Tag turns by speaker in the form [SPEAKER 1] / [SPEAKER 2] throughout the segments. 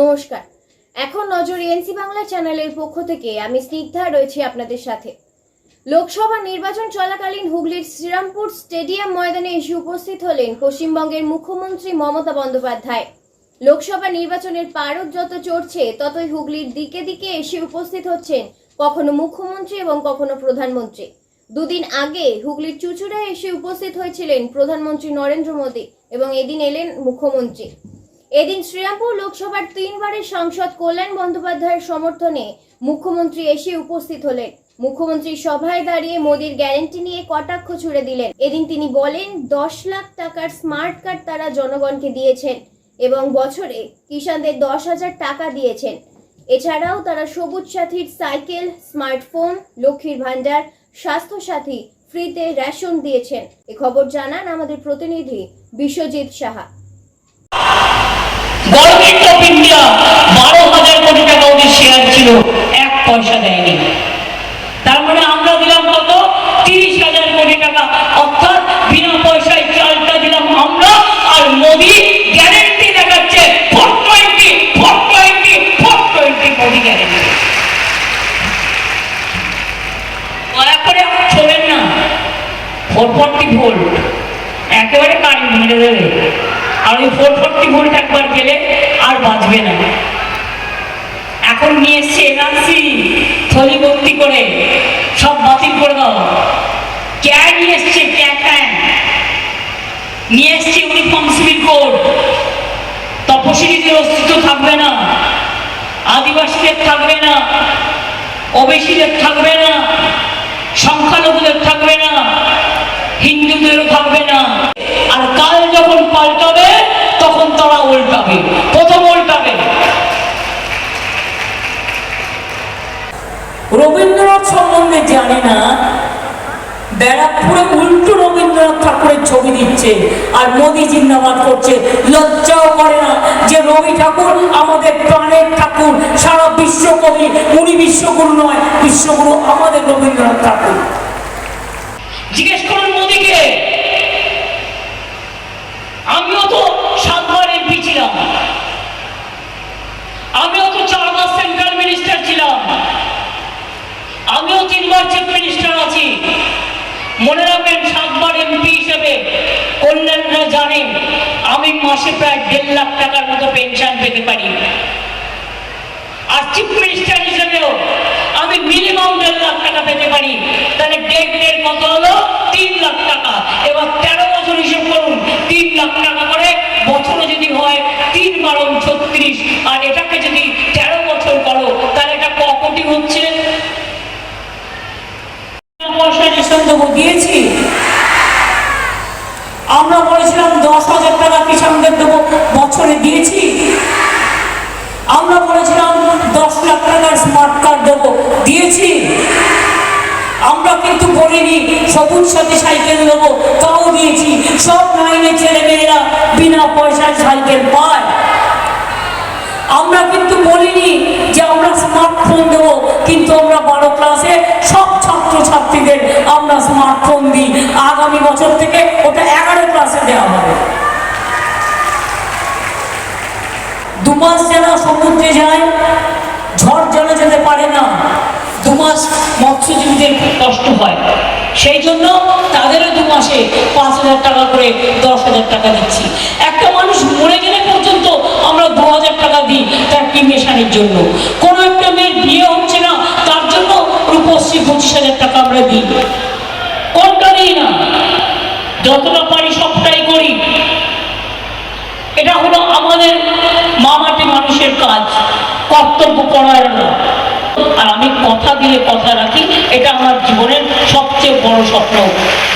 [SPEAKER 1] নমস্কার। এখন নজর এনসি বাংলা চ্যানেলের পক্ষ থেকে আমি স্নিগ্ধা রয়েছি আপনাদের সাথে। লোকসভা নির্বাচন চলাকালীন হুগলির শ্রীরামপুর স্টেডিয়াম ময়দানে এসে উপস্থিত হলেন পশ্চিমবঙ্গের মুখ্যমন্ত্রী মমতা বন্দ্যোপাধ্যায়। লোকসভা নির্বাচনের পারদ যত চড়ছে, ততই হুগলির দিকে দিকে এসে উপস্থিত হচ্ছেন কখনো মুখ্যমন্ত্রী এবং কখনো প্রধানমন্ত্রী। দুদিন আগে হুগলির চুচুড়ায় এসে উপস্থিত হয়েছিলেন প্রধানমন্ত্রী নরেন্দ্র মোদী এবং এদিন এলেন মুখ্যমন্ত্রী। এদিন শ্রীরামপুর লোকসভার তিনবারের সাংসদ কল্যাণ বন্দ্যোপাধ্যায়ের সমর্থনে মুখ্যমন্ত্রী এসে উপস্থিত হলেন। মুখ্যমন্ত্রী সভায় দাঁড়িয়ে মোদীর গ্যারেন্টি নিয়ে কটাক্ষ ছুড়ে দিলেন। এদিন তিনি বলেন, দশ লাখ টাকার স্মার্ট কার্ড তারা জনগণকে দিয়েছেন এবং বছরে কিষানদের দশ হাজার টাকা দিয়েছেন। এছাড়াও তারা সবুজ সাথীর সাইকেল, স্মার্টফোন, লক্ষ্মীর ভাণ্ডার স্বাস্থ্য সাথী ফ্রিতে রেশন দিয়েছেন। এ খবর জানান আমাদের প্রতিনিধি Biswajit Saha.
[SPEAKER 2] Government of India বারো হাজার কোটি টাকা ওদের শেয়ার ছিল। এক পয়সা দেয়নি। তার মানে আমরা দিলাম কত? তিরিশ হাজার কোটি টাকা। অর্থাৎ বিনা পয়সায় চালটা দিলাম আমরা, আর মোদি গ্যারেন্টি দেখাচ্ছে four twenty four twenty four twenty Modi guarantee দয়া করে ছোড়েন না। ফোর ফোরটি ভোল্ট একেবারে কারেন্ট মেরে দেবে আর ওই ফোর ফোরটি ভোল্ট একবার গেলে আর বাঁচবে না। এখন নিয়ে এসছে এনআরসি, থলি ভর্তি করে, সব বাতিল করে দাও। ক্যা নিয়ে এসছে ক্যা নিয়ে এসছে ইউনিফর্ম সিভিল কোড তপশিলীদের অস্তিত্ব থাকবে না, আদিবাসীদের থাকবে না, ওবেসিদের থাকবে না, সংখ্যালঘুদের থাকবে না, হিন্দুদেরও থাকবে না। উল্টাবে প্রথম উল্টাবে রবীন্দ্রনাথ সম্বন্ধে জানে না। ব্যারাকপুরে উল্টো রবীন্দ্রনাথ ঠাকুরের ছবি দিচ্ছে আর মোদি জিন্দাবাদ করছে। লজ্জাও করে না যে রবি ঠাকুর আমাদের প্রাণের ঠাকুর। সারা বিশ্বকবি উনি বিশ্বগুরু নয় বিশ্বগুরু আমাদের রবীন্দ্রনাথ ঠাকুর। জিজ্ঞেস করুন মোদিকে আমিও তো সাতবার এমপি ছিলাম আমিও তো চারবার সেন্ট্রাল মিনিস্টার ছিলাম চিফ মিনিস্টার আছি। মনে রাখবেন, সাতবার এমপি হিসেবে কল্যাণরা জানেন, আমি মাসে প্রায় দেড় লাখ টাকার মতো পেনশন পেতে পারি। আর চিফ মিনিস্টার হিসেবেও আমি মিনিমাম দেড় লাখ টাকা পেতে পারি। তাহলে দেড় দেড় কত হলো? তিন লাখ টাকা। এবার তেরো বছর হিসেব করুন, তিন লাখ টাকা করে বছরে যদি হয় তিন বারো ছত্রিশ। আর এটাকে যদি তেরো বছর করো তাহলে এটা ক কোটি হচ্ছে দেবো দিয়েছি। আমরা বলেছিলাম দশ হাজার টাকা কিষানদের দেবো, বছরে দিয়েছি। আমরা বলেছিলাম দশ লাখ টাকার স্মার্ট কার্ড দেবো, দিয়েছি। আমরা কিন্তু বলিনি, সবুজ সাথে সাইকেল দেবো, তাও দিয়েছি। সব নাইনের ছেলে মেয়েরা বিনা পয়সায় সাইকেল পায়। আমরা কিন্তু বলিনি যে আমরা স্মার্টফোন আমরা স্মার্টফোন দিই। আগামী বছর থেকে ওটা এগারো ক্লাসে দেওয়া হবে। দু মাস যারা সমুদ্রে যায়, ঝড় যেন যেতে পারে না দু মাস মৎস্যজীবীদের কষ্ট হয়। সেই জন্য তাদেরও দু মাসে পাঁচ হাজার টাকা করে, দশ হাজার টাকা দিচ্ছি। একটা মানুষ মরে গেলে পর্যন্ত আমরা দু হাজার টাকা দিই তার ক্রিমেশনের জন্য। কোনো একটা মেয়ের বিয়ে হচ্ছে না, তার জন্য রূপশ্রী পঁচিশ হাজার টাকা আমরা দিই। কোনটা না। যতটা পারি সবটাই করি। এটা হলো আমাদের মামাটি মানুষের কাজ, কর্তব্য পরায়ণ আর আমি কথা দিয়ে কথা রাখি, এটা আমার জীবনের সবচেয়ে বড় স্বপ্ন।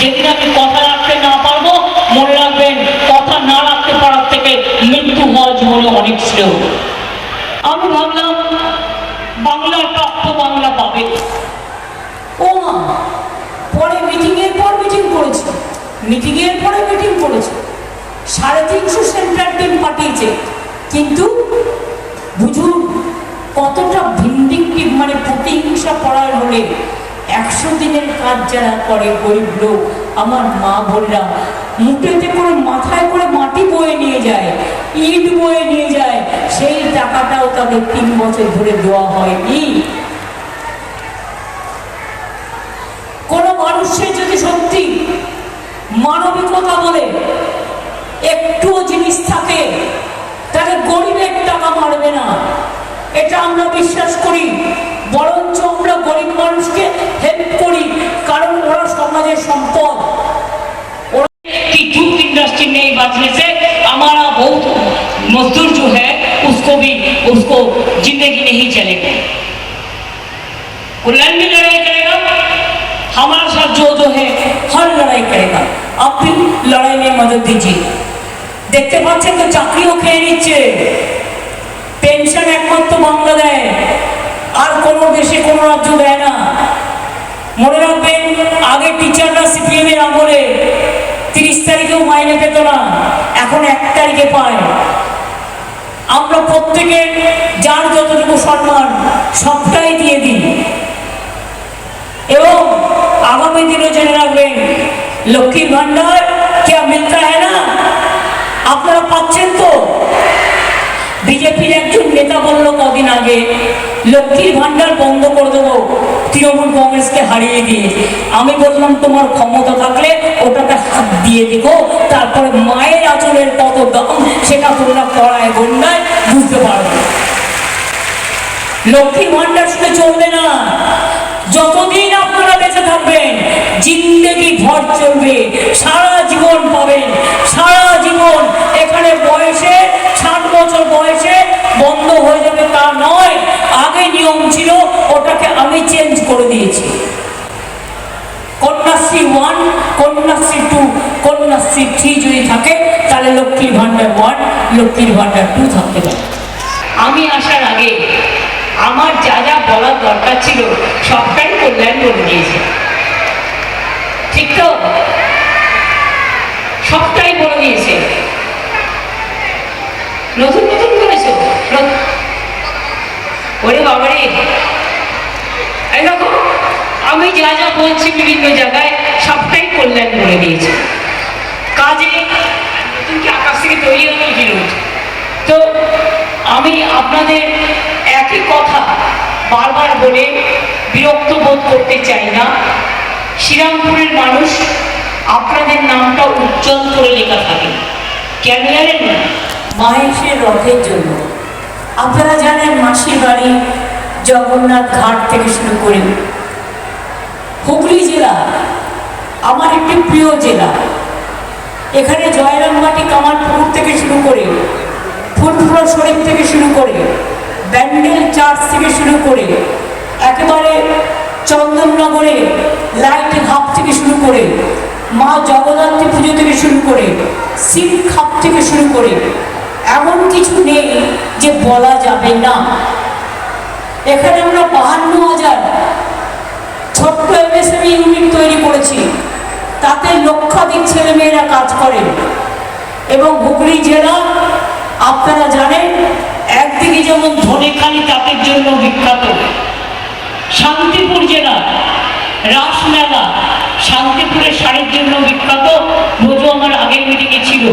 [SPEAKER 2] যেদিন আমি কথা রাখতে না পারব, মনে রাখবেন, কথা না রাখতে পারার থেকে মৃত্যু হওয়া জীবনে অনেক শ্রেয়। আমি ভাবলাম বাংলার প্রাপ্য বাংলা পাবে ও মা পরে মিটিংয়ের পর মিটিং করেছে মিটিংয়ের পরে মিটিং করেছে। সাড়ে তিনশো সেন্টার টিম পাঠিয়েছে। কিন্তু বুঝুন, কতটা ভিন্ডিকটিভ মানে প্রতিহিংসা পড়ার হলে একশো দিনের কাজ যারা করে গরিব লোক, আমার মা বোনরা মুটেতে করে মাথায় করে মাটি বয়ে নিয়ে যায়, ইট বয়ে নিয়ে যায়, সেই টাকাটাও তাদের তিন বছর ধরে দেওয়া হয়নি। इंडस्ट्री नहीं बचने से हमारा बहुत मजदूर जो है उसको भी उसको जिंदगी नहीं चलेगी कुल्लन भी लड़ाई करेगा हमारे साथ जो जो है हर लड़ाई करेगा आप भी लड़ाई में मदद दीजिए দেখতে পাচ্ছেন তো চাকরিও খেয়ে নিচ্ছে পেনশন একমাত্র বাংলা দেয় আর কোনো দেশে কোনো রাজ্য দেয় না মনে রাখবেন আগে টিচাররা সিপিএম এর আমলে তিরিশ তারিখেও মাইনে পেত না এখন এক তারিখে পায় আমরা প্রত্যেকে যার যতটুকু সম্মান সবটাই দিয়ে দিই এবং আগামী দিনে জেনে রাখবেন লক্ষ্মীর ভান্ডার क्या मिलता है ना আপনারা পাচ্ছেন তো বিজেপির একজন নেতা বলল কদিন আগে লক্ষ্মীর ভান্ডার বন্ধ করে দেবো তৃণমূল কংগ্রেসকে হারিয়ে দিয়ে আমি বললাম, তোমার ক্ষমতা থাকলে ওটাতে হাত দিয়ে দিবো। তারপরে মায়ের আচলের কত দাম সেটা তোমরা পড়ায় গন্ডায় বুঝতে পারবে লক্ষ্মীর ভান্ডার শুনে চলবে না। যতদিন আপনারা বেঁচে থাকবেন, জিন্দগি ভর চলবে। সারা জীবন পাবেন। সারা জীবন এখানে বয়সে, ষাট বছর বয়সে বন্ধ হয়ে যাবে তা নয়। আগে নিয়ম ছিল ওটাকে আমি চেঞ্জ করে দিয়েছি। Kanyashree one Kanyashree two Kanyashree three যদি থাকে, তাহলে লক্ষ্মীর ভান্ডার ওয়ান লক্ষ্মীর ভান্ডার টু থাকতে পারে। আমি আসার আগে আমার যা যা বলার দরকার ছিল, সবটাই কল্যাণ বলে দিয়েছে। ঠিক তো? সবটাই বলে দিয়েছে। নতুন নতুন করেছ? ওরে বাবারে! আমি যা যা বলছি বিভিন্ন জায়গায় সবটাই কল্যাণ করে দিয়েছে। কাজে তুমি কি আকাশ থেকে তৈরি হলো কি রোজ তো আমি আপনাদের একই কথা বারবার বলে বিরক্ত বোধ করতে চাই না। শ্রীরামপুরের মানুষ আপনাদের নামটা উজ্জ্বল করে লেখা থাকে। কেন জানেন মাহেশের রথের জন্য। আপনারা জানেন মাসির বাড়ি জগন্নাথ ঘাট থেকে শুরু করে হুগলি জেলা, আমার একটি প্রিয় জেলা। এখানে জয়রামবাটি কামারপুকুর থেকে শুরু করে ফুলফুলা শরীফ থেকে শুরু করে, ব্যান্ডেল চার্চ থেকে শুরু করে, একেবারে চন্দননগরে লাইট হাব থেকে শুরু করে, মা জগদ্ধাত্রী পুজো থেকে শুরু করে শিব খাপ থেকে শুরু করে, এমন কিছু নেই যে বলা যাবে না। এখানে আমরা বাহান্ন হাজার ছোট্ট এমএসএমই ইউনিট তৈরি করেছি। তাতে লক্ষাধিক ছেলেমেয়েরা কাজ করে। এবং হুগলি জেলা, আপনারা জানেন, একদিকে যেমন ধনেখালি তাঁতের জন্য বিখ্যাত, শান্তিপুর জেলা, রাসমেলা, শান্তিপুরের শাড়ির জন্য বিখ্যাত রোজও আমার আগের মিটিংয়ে ছিল।